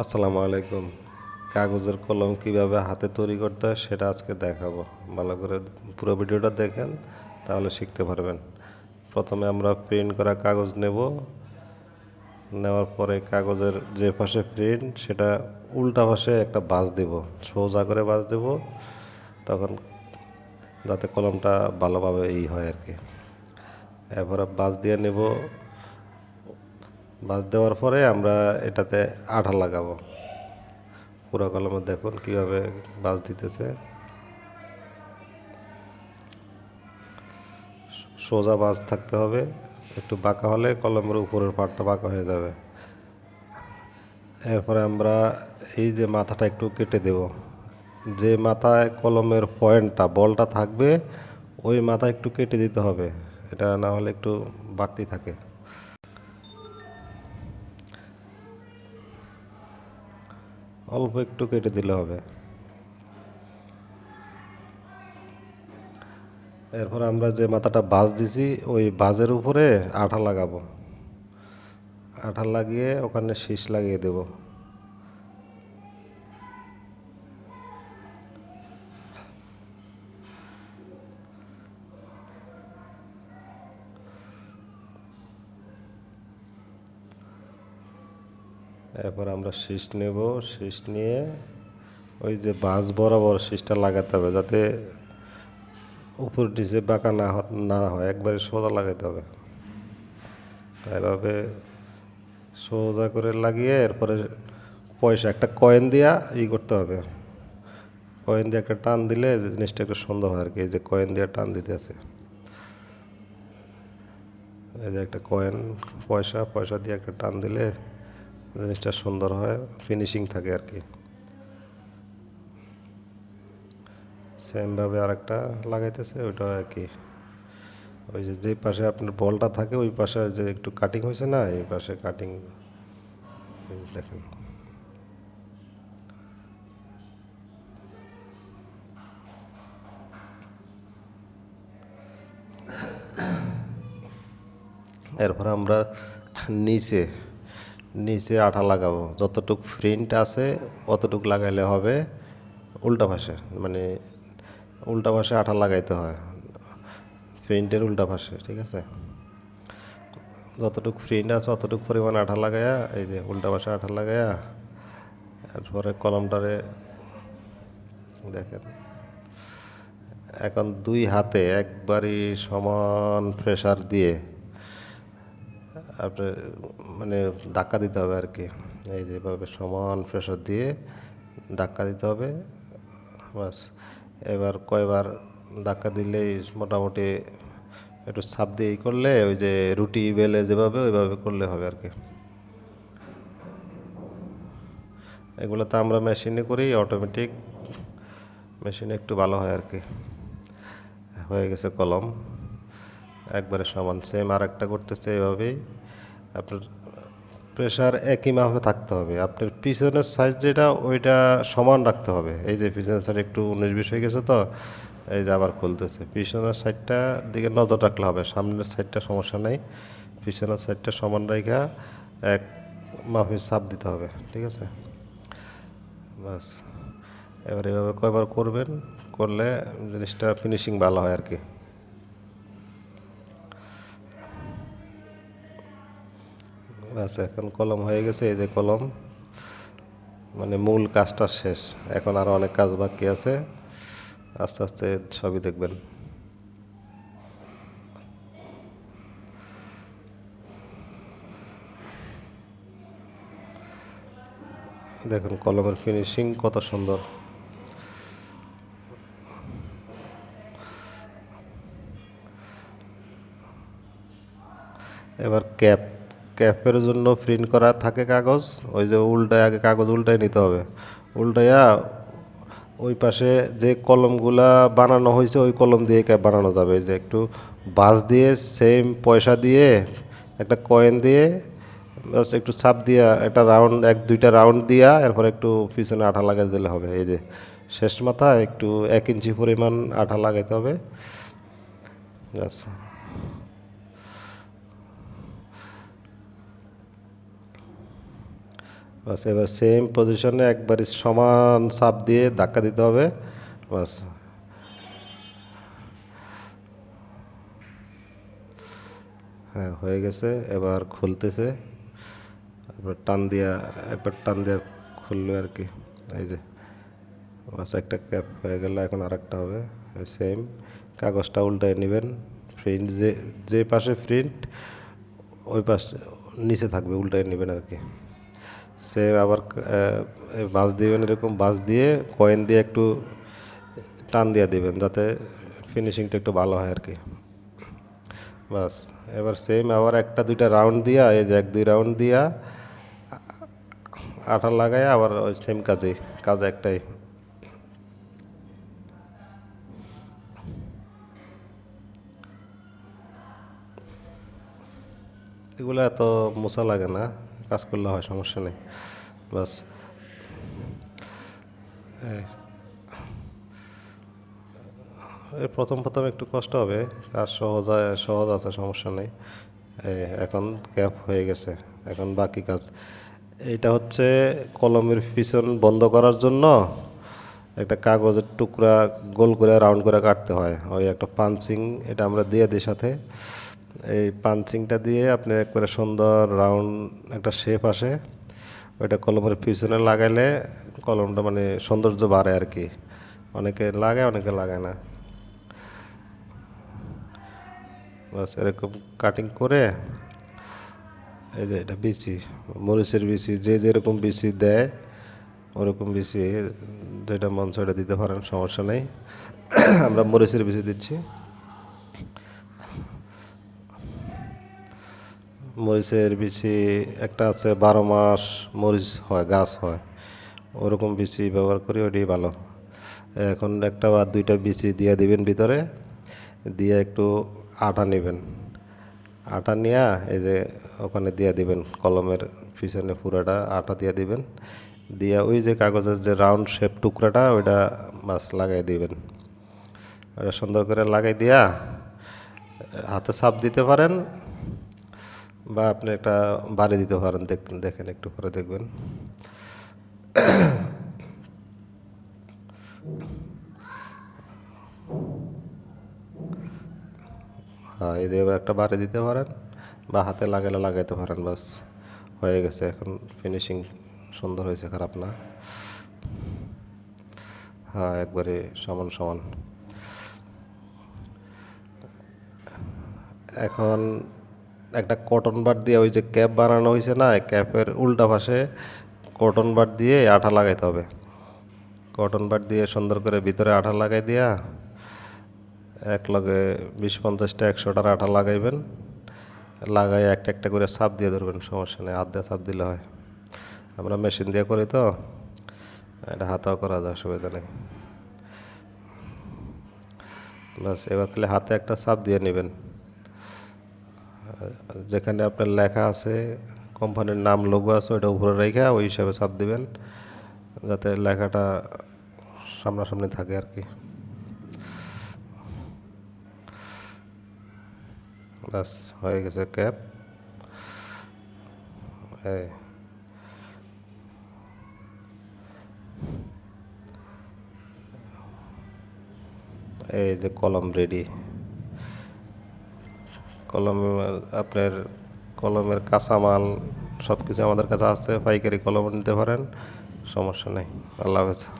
আসসালামু আলাইকুম। কাগজের কলম কীভাবে হাতে তৈরি করতে হয় সেটা আজকে দেখাবো। ভালো করে পুরো ভিডিওটা দেখেন, তাহলে শিখতে পারবেন। প্রথমে আমরা প্রিন্ট করা কাগজ নেব। নেওয়ার পরে কাগজের যে পাশে প্রিন্ট সেটা উল্টা পাশে একটা বাজ দেব। সোজা করে বাজ দেব। তখন যাতে কলমটা ভালোভাবে ই হয় আর কি। এরপরে বাজ দিয়ে নেব। বাজ দেওয়ার পরে আমরা এটাতে আঠা লাগাবো। পুরো কলমে দেখুন কীভাবে বাজ দিতেছে। সোজা বাজ থাকতে হবে। একটু বাঁকা হলে কলমের উপরের পাটটা বাঁকা হয়ে যাবে। এরপরে আমরা এই যে মাথাটা একটু কেটে দেব। যে মাথায় কলমের পয়েন্টটা, বলটা থাকবে, ওই মাথা একটু কেটে দিতে হবে। এটা না হলে একটু বাড়তি থাকে। অল্প একটু কেটে দিলে হবে। এরপর আমরা যে মাথাটা বাজ দিছি, ওই বাজের উপরে আঠা লাগাবো। আঠা লাগিয়ে ওখানে শীষ লাগিয়ে দেব। এরপর আমরা শীষ নেব, শীষ নিয়ে ওই যে বাঁশ বরাবর শীষটা লাগাতে হবে যাতে উপর নিচে বাঁকা না না হয়, একবারে সোজা লাগাতে হবে। এভাবে সোজা করে লাগিয়ে এরপরে পয়সা, একটা কয়েন দিয়া ই করতে হবে। কয়েন দিয়ে একটা টান দিলে জিনিসটা একটু সুন্দর হয় আর কি এই যে কয়েন দিয়ে টান দিতে আছে। এই যে একটা কয়েন, পয়সা পয়সা দিয়ে একটা টান দিলে জিনিসটা সুন্দর হয় ফিনিশিং থাকে আর কি। সেমভাবে আরেকটা লাগাইতেছে, ওইটা আর কি। ওই যে যে পাশে আপনার বলটা থাকে, ওই পাশে যে একটু কাটিং হয়েছে না, এই পাশে কাটিং দেখেন। এরপর আমরা নিচে নিচে আঠা লাগাবো। যতটুক প্রিন্ট আছে, অতটুক লাগাইলে হবে উল্টা পাশে মানে উল্টা পাশে আঠা লাগাইতে হয়। প্রিন্টের উল্টা পাশে ঠিক আছে? যতটুক প্রিন্ট আছে, অতটুক পরিমাণ আঠা লাগায়া, এই যে উল্টা পাশে আঠা লাগায়া তারপরে কলমটারে দেখেন। এখন দুই হাতে একবারই সমান প্রেসার দিয়ে আপনার মানে ধাক্কা দিতে হবে আর কি। এই যেভাবে সমান প্রেশার দিয়ে ধাক্কা দিতে হবে বাস এবার কয়বার ধাক্কা দিলেই মোটামুটি একটু ছাপ দিয়ে করলে ওই যে রুটি বেলে যেভাবে ওইভাবে করলে হবে আর কি। এগুলো তো আমরা মেশিনে করি অটোমেটিক মেশিনে একটু ভালো হয় আর কি। হয়ে গেছে কলম। একবারে সমান সেম আর একটা করতেছে এভাবেই। আপনার প্রেশার একই মাপে থাকতে হবে। আপনার পিছনের সাইজ যেটা, ওইটা সমান রাখতে হবে। এই যে পিছনের সাইড একটু উনিশ বিশ হয়ে গেছে তো, এই যে আবার খুলতেছে। পিছনের সাইডটা দিকে নজর রাখলে হবে। সামনের সাইডটা সমস্যা নেই। পিছনের সাইডটা সমান রেখা এক মাপে চাপ দিতে হবে। ঠিক আছে? বাস এবার এভাবে কয়বার করবেন? করলে জিনিসটা ফিনিশিং ভালো হয় আর কি। আচ্ছা এখন কলম হয়ে গেছে, এই যে কলম। মানে মূল কাজটা শেষ, এখন আরও অনেক কাজ বাকি আছে। আস্তে আস্তে সবই দেখবেন। দেখুন, কলমের ফিনিশিং কত সুন্দর। এবার ক্যাপ ক্যাপের জন্য প্রিন্ট করা থাকে কাগজ, ওই যে উল্টায় আগে কাগজ উল্টায় নিতে হবে। উল্টাইয়া ওই পাশে যে কলমগুলা বানানো হয়েছে, ওই কলম দিয়ে বানানো যাবে। যে একটু বাস দিয়ে সেম পয়সা দিয়ে একটা কয়েন দিয়ে বাস একটু ছাপ দিয়া একটা রাউন্ড এক দুইটা রাউন্ড দিয়া এরপর একটু পিছনে আঠা লাগাই দিলে হবে। এই যে শেষ মাথা একটু এক ইঞ্চি পরিমাণ আঠা লাগাইতে হবে। আচ্ছা বাস, এবার সেম পজিশনে একবারই সমান চাপ দিয়ে ধাক্কা দিতে হবে, বাস। হ্যাঁ হয়ে গেছে, এবার খুলতেছে, এবার টান দিয়া একবার টান দিয়া খুললো আর কি, এই যে। বাস, একটা ক্যাপ হয়ে গেল, এখন আর একটা হবে সেম কাগজটা উল্টায় নেবেন প্রিন্ট যে যে পাশে প্রিন্ট ওই পাশে নিচে থাকবে, উল্টায় নেবেন আর কি। সেম আবার বাঁশ দিবেন এরকম বাঁশ দিয়ে, কয়েন দিয়ে একটু টান দিয়ে দিবেন যাতে ফিনিশিংটা একটু ভালো হয় আর কি। বাস, এবার সেম আবার একটা, দুইটা রাউন্ড দিয়া, এই যে এক, দুই রাউন্ড দিয়া, আঠা লাগায় আবার ওই সেম কাজেই, কাজ একটাই। এগুলো এত মোছা লাগে না। কাজ করলে হয়, সমস্যা নেই। বাস। প্রথম প্রথম একটু কষ্ট হবে, কাজ সহজ সহজ আছে, সমস্যা নেই। এখন ক্যাপ হয়ে গেছে, এখন বাকি কাজ। এটা হচ্ছে কলমের পিছন বন্ধ করার জন্য একটা কাগজের টুকরা গোল করে, রাউন্ড করে কাটতে হয়। ওই একটা পাঞ্চিং এটা আমরা দিয়ে দিই সাথে। এই পাঞ্চিংটা দিয়ে আপনি একবারে সুন্দর রাউন্ড একটা শেপ আসে। ওইটা কলমের পিছনে লাগাইলে কলমটা মানে সৌন্দর্য বাড়ে আর কি। অনেকে লাগায় অনেকে লাগায় না। বাস এরকম কাটিং করে এই যে এটা বিচি মরিচের বিচি যে যেরকম বিচি দেয়, ওরকম বিচি যেটা মন সেটা দিতে পারেন, সমস্যা নেই। আমরা মরিচের বিচি দিচ্ছি। মরিচের বিচি, একটা আছে বারো মাস মরিচ হয়, গাছ হয়। ওরকম বিচি ব্যবহার করি, ওটাই ভালো। এখন একটা বা দুইটা বিচি দিয়ে দিবেন ভিতরে, দিয়ে একটু আটা নেবেন। আটা নিয়ে এই যে ওখানে দিয়ে দিবেন, কলমের পিছনে পুরাটা আটা দিয়ে দিবেন। দিয়ে ওই যে কাগজের যে রাউন্ড শেপ টুকরাটা, ওইটা মাছ লাগাই দিবেন। ওটা সুন্দর করে লাগাই দিয়া, হাতে চাপ দিতে পারেন বা আপনি একটা বাড়ি দিতে পারেন দেখেন একটু পরে দেখবেন। হ্যাঁ এই দিয়ে একটা বাড়ি দিতে পারেন বা হাতে লাগালে লাগাইতে পারেন, বাস। হয়ে গেছে, এখন ফিনিশিং সুন্দর হয়েছে, খারাপ না। হ্যাঁ একবারে সমান সমান। এখন একটা কটন বার দিয়ে ওই যে ক্যাপ বানানো হয়েছে না ক্যাপের উল্টা পাশে কটন বার দিয়ে আঠা লাগাইতে হবে। কটন বার দিয়ে সুন্দর করে ভিতরে আঠা লাগাই দিয়া এক লগে বিশ পঞ্চাশটা একশোটার আঠা লাগাইবেন। লাগাই একটা একটা করে সাপ দিয়ে ধরবেন, সমস্যা নেই, হাত দিয়ে চাপ দিলে হয়। আমরা মেশিন দিয়ে করি তো, এটা হাতেও করা যায়, অসুবিধা নেই। বাস এবার খালি হাতে একটা সাপ দিয়ে নেবেন। যেখানে আপনার লেখা আছে কোম্পানির নাম লোগো আছে, ওইটা উপরে রেখে ওই হিসাবে চাপ দিবেন, যাতে লেখাটা সামনাসামনি থাকে আর কি। ব্যাস, হয়ে গেছে ক্যাপ। এই যে কলম রেডি। কলম, আপনার কলমের কাঁচামাল সব কিছু আমাদের কাছে আছে, পাইকারি কলম নিতে পারেন, সমস্যা নেই। আল্লাহ হাফেজ।